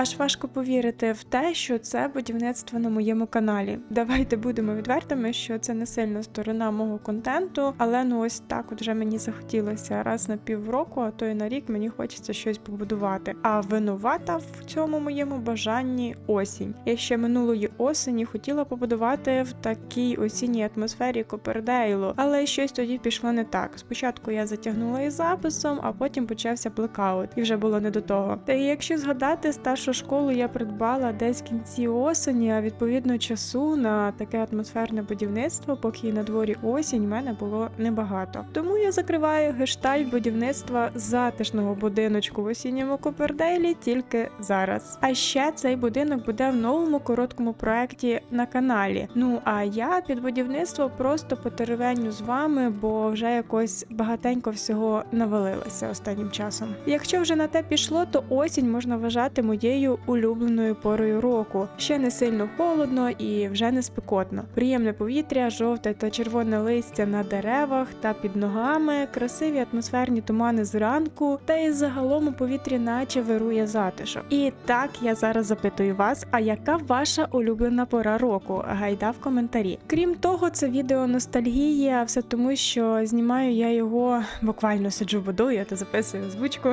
Аж важко повірити в те, що це будівництво на моєму каналі. Давайте будемо відвертими, що це не сильна сторона мого контенту, але ну ось так от вже мені захотілося раз на півроку, а то й на рік мені хочеться щось побудувати. А винувата в цьому моєму бажанні осінь. Я ще минулої осені хотіла побудувати в такій осінній атмосфері Копердейлу, але щось тоді пішло не так. Спочатку я затягнула із записом, а потім почався блекаут, і вже було не до того. Та якщо згадати старшу школу, я придбала десь в кінці осені, а відповідно часу на таке атмосферне будівництво, поки на дворі осінь, в мене було небагато. Тому я закриваю гештальт будівництва затишного будиночку в осінньому Копердейлі тільки зараз. А ще цей будинок буде в новому короткому проекті на каналі. Ну а я під будівництво просто потеревеню з вами, бо вже якось багатенько всього навалилося останнім часом. Якщо вже на те пішло, то осінь можна вважати моєю улюбленою порою року. Ще не сильно холодно і вже не спекотно. Приємне повітря, жовте та червоне листя на деревах та під ногами, красиві атмосферні тумани зранку, та і загалом у повітрі наче вирує затишок. І так я зараз запитую вас, а яка ваша улюблена пора року? Гайда в коментарі. Крім того, це відео ностальгії, а все тому, що знімаю я його буквально сиджу будую та записую озвучку.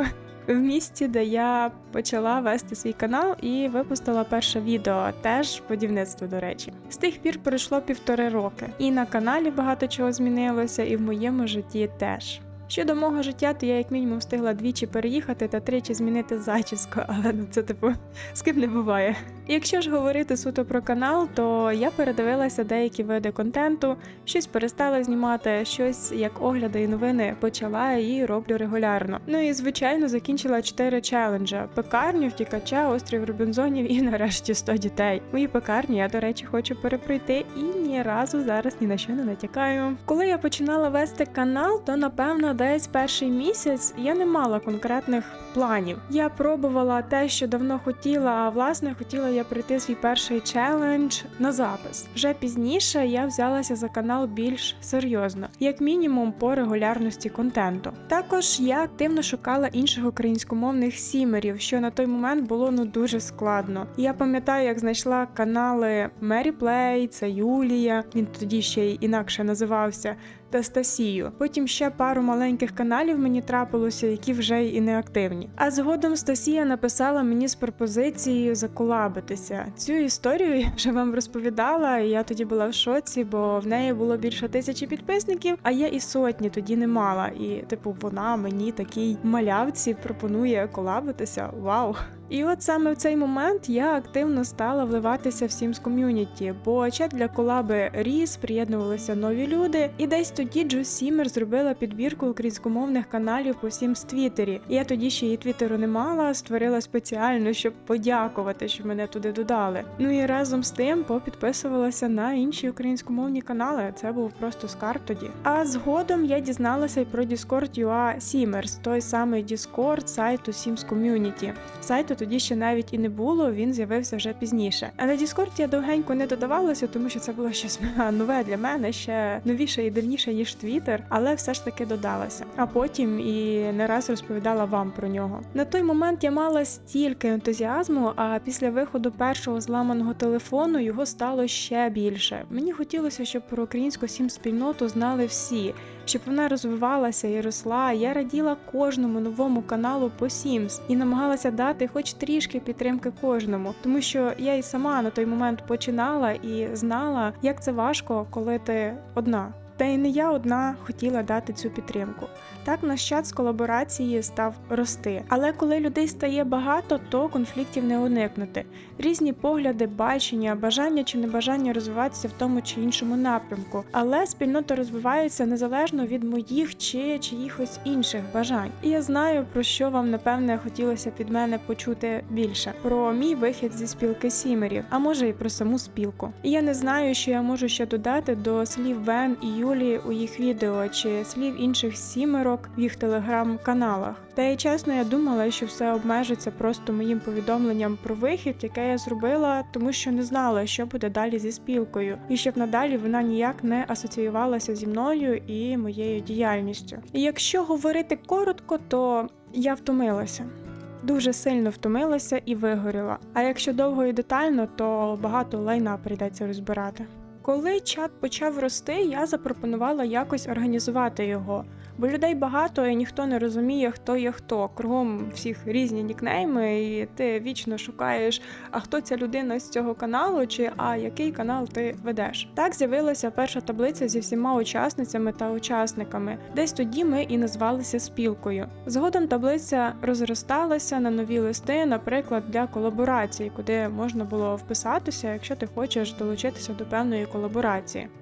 В місті, де я почала вести свій канал і випустила перше відео, теж будівництво, до речі. З тих пір пройшло півтори роки, і на каналі багато чого змінилося, і в моєму житті теж. Щодо мого життя, то я як мінімум встигла двічі переїхати та тричі змінити зачіску, але ну це типу з ким не буває. Якщо ж говорити суто про канал, то я передивилася деякі види контенту, щось перестала знімати, щось як огляди і новини почала і роблю регулярно. Ну і звичайно закінчила 4 челенджа: пекарню, втікача, острів Робінзонів і нарешті 100 дітей. Мої пекарні я, до речі, хочу перепройти і ні разу зараз ні на що не натякаю. Коли я починала вести канал, то напевно десь перший місяць я не мала конкретних планів. Я пробувала те, що давно хотіла, а власне хотіла я пройти свій перший челендж на запис. Вже пізніше я взялася за канал більш серйозно, як мінімум по регулярності контенту. Також я активно шукала інших українськомовних сімерів, що на той момент було ну дуже складно. Я пам'ятаю, як знайшла канали Мері Плей, це Юлія. Він тоді ще й інакше називався. Та Стасію. Потім ще пару маленьких каналів мені трапилося, які вже і не активні. А згодом Стасія написала мені з пропозицією заколабитися. Цю історію я вже вам розповідала, і я тоді була в шоці, бо в неї було більше тисячі підписників, а я і сотні тоді не мала. І, типу, вона мені такій малявці пропонує колабитися. Вау! І от саме в цей момент я активно стала вливатися в Sims ком'юніті, бо чат для колаби ріс, приєднувалися нові люди. І десь тоді Джо Сімер зробила підбірку українськомовних каналів по Sims Твіттері. Я тоді ще її твіттеру не мала, створила спеціально, щоб подякувати, що мене туди додали. Ну і разом з тим попідписувалася на інші українськомовні канали. Це був просто скарб тоді. А згодом я дізналася й про Discord UA Simmers, той самий Discord сайту Sims Community. Сайту тоді ще навіть і не було, він з'явився вже пізніше. А на Discord я довгенько не додавалася, тому що це було щось нове для мене, ще новіше і дивніше, ніж Twitter, але все ж таки додалася. А потім і не раз розповідала вам про нього. На той момент я мала стільки ентузіазму, а після виходу першого зламаного телефону його стало ще більше. Мені хотілося, щоб про українську сім спільноту знали всі. Щоб вона розвивалася і росла, я раділа кожному новому каналу по Sims і намагалася дати хоч трішки підтримки кожному, тому що я і сама на той момент починала і знала, як це важко, коли ти одна. Та й не я одна хотіла дати цю підтримку. Так наш чат з колаборації став рости. Але коли людей стає багато, то конфліктів не уникнути. Різні погляди, бачення, бажання чи небажання розвиватися в тому чи іншому напрямку. Але спільнота розвивається незалежно від моїх чи чиїхось інших бажань. І я знаю, про що вам напевне хотілося від мене почути більше: про мій вихід зі спілки сімерів, а може і про саму спілку. І я не знаю, що я можу ще додати до слів Вен і Юлії у їх відео чи слів інших сімерок в їх телеграм-каналах. Та й чесно, я думала, що все обмежиться просто моїм повідомленням про вихід, яке я зробила, тому що не знала, що буде далі зі спілкою, і щоб надалі вона ніяк не асоціювалася зі мною і моєю діяльністю. І якщо говорити коротко, то я втомилася. дуже сильно втомилася і вигоріла. А якщо довго і детально, то багато лайна прийдеться розбирати. Коли чат почав рости, я запропонувала якось організувати його. Бо людей багато і ніхто не розуміє, хто є хто. Кругом всіх різні нікнейми, і ти вічно шукаєш, а хто ця людина з цього каналу, чи а який канал ти ведеш. Так з'явилася перша таблиця зі всіма учасницями та учасниками. Десь тоді ми і назвалися спілкою. Згодом таблиця розросталася на нові листи, наприклад, для колаборації, куди можна було вписатися, якщо ти хочеш долучитися до певної колаборації.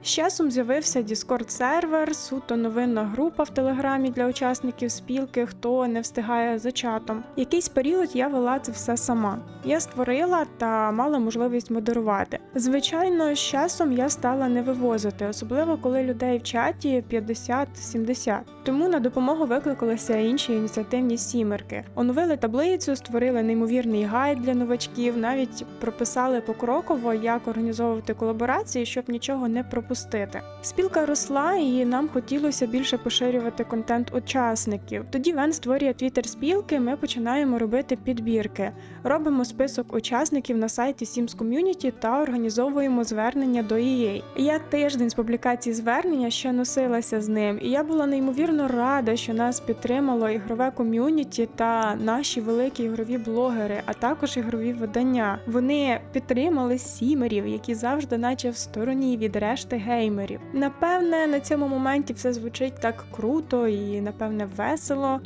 З часом з'явився Discord сервер, суто новинна група в телеграмі для учасників спілки, хто не встигає за чатом. Якийсь період я вела це все сама. Я створила та мала можливість модерувати. Звичайно, з часом я стала не вивозити, особливо коли людей в чаті 50-70. Тому на допомогу викликалися інші ініціативні сімерки. Оновили таблицю, створили неймовірний гайд для новачків, навіть прописали покроково, як організовувати колаборації, щоб нічого не пропустити. Спілка росла, і нам хотілося більше поширювати контент учасників. Тоді Вен створює твіттер спілки. Ми починаємо робити підбірки. Робимо список учасників на сайті Sims Community та організовуємо звернення до EA. Я тиждень з публікації звернення ще носилася з ним, і я була неймовірно рада, що нас підтримало ігрове ком'юніті та наші великі ігрові блогери, а також ігрові видання. Вони підтримали сімерів, які завжди, наче в стороні від решти геймерів. Напевне, на цьому моменті все звучить так круто і напевне весело.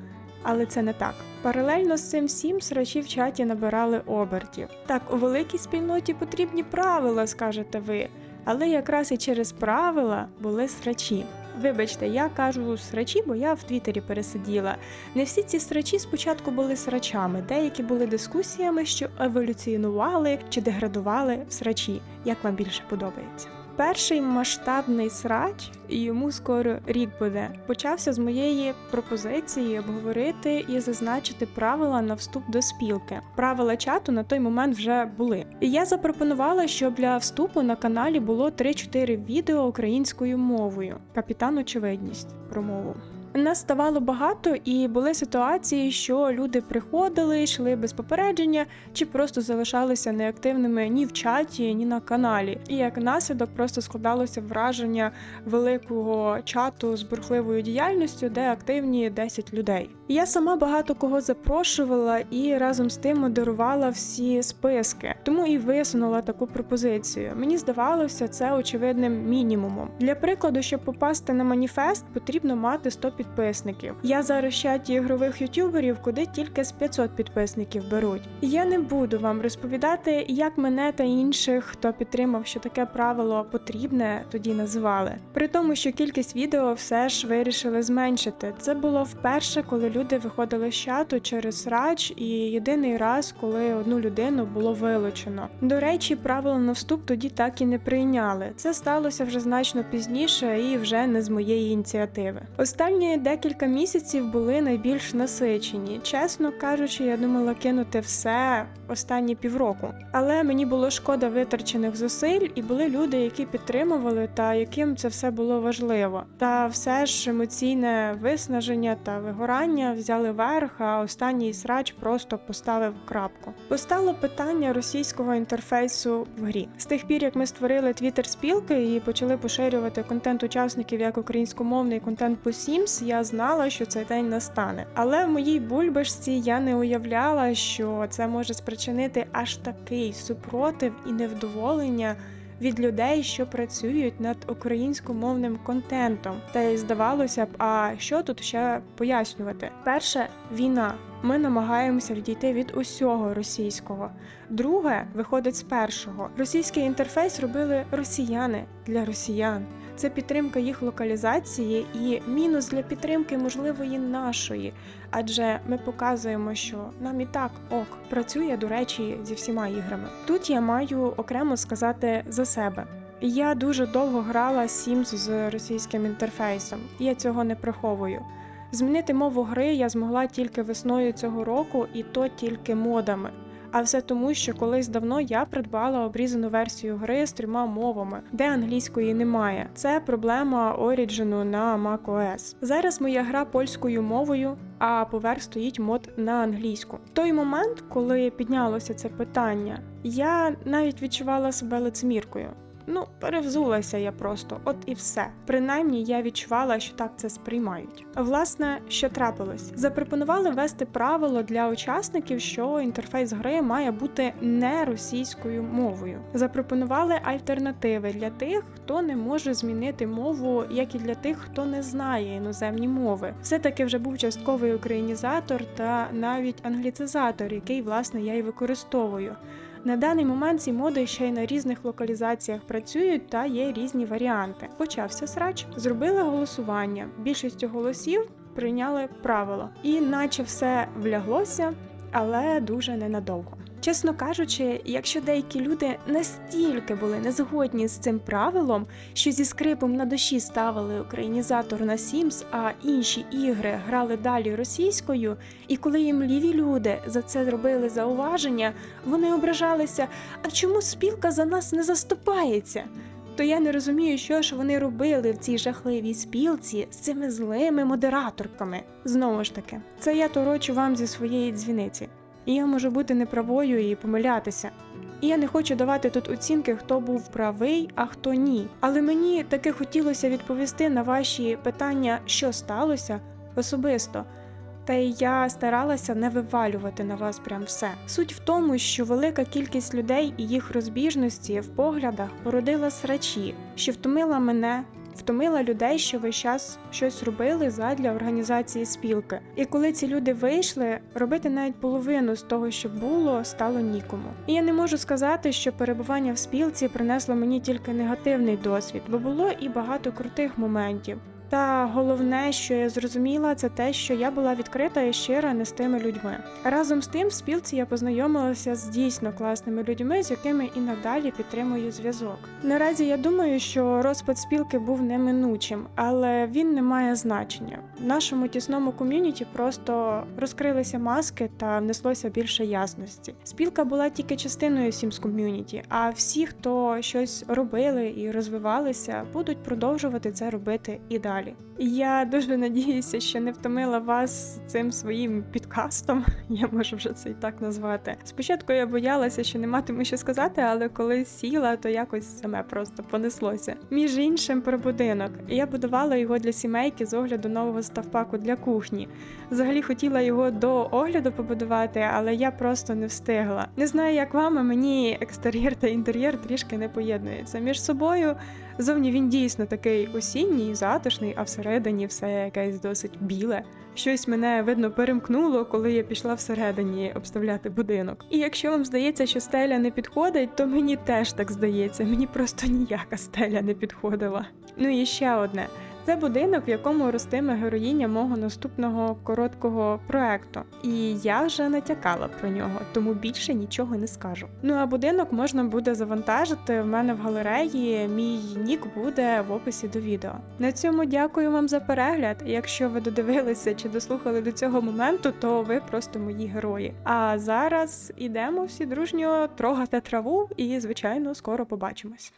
Але це не так. Паралельно з цим всім срачі в чаті набирали обертів. Так, у великій спільноті потрібні правила, скажете ви. Але якраз і через правила були срачі. Вибачте, я кажу срачі, бо я в Твіттері пересиділа. Не всі ці срачі спочатку були срачами, деякі були дискусіями, що еволюціонували чи деградували в срачі. Як вам більше подобається? Перший масштабний срач, і йому скоро рік буде, почався з моєї пропозиції обговорити і зазначити правила на вступ до спілки. Правила чату на той момент вже були. І я запропонувала, щоб для вступу на каналі було 3-4 відео українською мовою. Капітан очевидність про мову. Нас ставало багато, і були ситуації, що люди приходили, йшли без попередження, чи просто залишалися неактивними ні в чаті, ні на каналі. І як наслідок просто складалося враження великого чату з бурхливою діяльністю, де активні 10 людей. Я сама багато кого запрошувала і разом з тим модерувала всі списки, тому і висунула таку пропозицію. Мені здавалося це очевидним мінімумом. Для прикладу, щоб попасти на маніфест, потрібно мати 100 підписників. Я зараз чаті ігрових ютуберів, куди тільки з 500 підписників беруть. Я не буду вам розповідати, як мене та інших, хто підтримав, що таке правило потрібне, тоді називали. При тому, що кількість відео все ж вирішили зменшити. Це було вперше, коли люди виходили з чату через рач, і єдиний раз, коли одну людину було вилучено. До речі, правила на вступ тоді так і не прийняли. Це сталося вже значно пізніше і вже не з моєї ініціативи. Декілька місяців були найбільш насичені. Чесно кажучи, я думала кинути все останні півроку. Але мені було шкода витрачених зусиль, і були люди, які підтримували та яким це все було важливо. Та все ж емоційне виснаження та вигорання взяли верх, а останній срач просто поставив крапку. Постало питання російського інтерфейсу в грі. З тих пір, як ми створили твіттер спілки і почали поширювати контент учасників як українськомовний контент по Sims, я знала, що цей день настане. Але в моїй бульбашці я не уявляла, що це може спричинити аж такий супротив і невдоволення. Від людей, що працюють над українськомовним контентом, та й здавалося б, а що тут ще пояснювати? Перше війна. Ми намагаємося відійти від усього російського. Друге виходить з першого. Російський інтерфейс робили росіяни для росіян. Це підтримка їх локалізації і мінус для підтримки можливої нашої, адже ми показуємо, що нам і так ок працює до речі зі всіма іграми. Тут я маю окремо сказати за себе. Я дуже довго грала Sims з російським інтерфейсом, я цього не приховую. Змінити мову гри я змогла тільки весною цього року, і то тільки модами. А все тому, що колись давно я придбала обрізану версію гри з трьома мовами, де англійської немає. Це проблема Origin на macOS. Зараз моя гра польською мовою. а поверх стоїть мод на англійську. В той момент, коли піднялося це питання, я навіть відчувала себе лицеміркою. Ну, перевзулася я просто, от і все. Принаймні я відчувала, що так це сприймають. Власне, що трапилось? Запропонували ввести правило для учасників, що інтерфейс гри має бути не російською мовою. Запропонували альтернативи для тих, хто не може змінити мову, як і для тих, хто не знає іноземні мови. Все таки вже був частковий українізатор та навіть англіцизатор, який власне я і використовую. На даний момент ці моди ще й на різних локалізаціях працюють та є різні варіанти. Почався срач, зробили голосування. Більшістю голосів прийняли правило, і наче все вляглося, але дуже ненадовго. Чесно кажучи, якщо деякі люди настільки були незгодні з цим правилом, що зі скрипом на душі ставили українізатор на Sims, а інші ігри грали далі російською, і коли їм ліві люди за це зробили зауваження, вони ображалися: а чому спілка за нас не заступається? То я не розумію, що ж вони робили в цій жахливій спілці з цими злими модераторками. Знову ж таки, це я торочу вам зі своєї дзвіниці. І я можу бути неправою і помилятися. І я не хочу давати тут оцінки, хто був правий, а хто ні. Але мені таки хотілося відповісти на ваші питання, що сталося особисто. Та й я старалася не вивалювати на вас прям все. Суть в тому, що велика кількість людей і їх розбіжності в поглядах породила срачі, що втомила мене, втомила людей, що весь час щось робили задля організації спілки. І коли ці люди вийшли, робити навіть половину з того, що було, стало нікому. І я не можу сказати, що перебування в спілці принесло мені тільки негативний досвід, бо було і багато крутих моментів. Та головне, що я зрозуміла, це те, що я була відкрита і щира не з тими людьми. Разом з тим, в спілці я познайомилася з дійсно класними людьми, з якими і надалі підтримую зв'язок. Наразі я думаю, що розпад спілки був неминучим, але він не має значення. В нашому тісному ком'юніті просто розкрилися маски та внеслося більше ясності. Спілка була тільки частиною Sims ком'юніті, а всі, хто щось робили і розвивалися, будуть продовжувати це робити і далі. Я дуже надіюся, що не втомила вас цим своїм підкастом. Я можу вже це і так назвати. Спочатку я боялася, що не матиму що сказати, але коли сіла, то якось саме просто понеслося. Між іншим про будинок. Я будувала його для сімейки з огляду нового ставпаку для кухні. Взагалі хотіла його до огляду побудувати, але я просто не встигла. Не знаю, як вам, а мені екстер'єр та інтер'єр трішки не поєднуються між собою. Зовні він дійсно такий осінній, затишний, а всередині все якесь досить біле. Щось мене видно перемкнуло, коли я пішла всередині обставляти будинок. І якщо вам здається, що стеля не підходить, то мені теж так здається. Мені просто ніяка стеля не підходила. Ну і ще одне. Це будинок, в якому ростиме героїня мого наступного короткого проекту. І я вже натякала про нього, тому більше нічого не скажу. Ну а будинок можна буде завантажити в мене в галереї. Мій нік буде в описі до відео. На цьому дякую вам за перегляд. Якщо ви додивилися чи дослухали до цього моменту, то ви просто мої герої. А зараз ідемо всі дружньо трогати траву і, звичайно, скоро побачимось.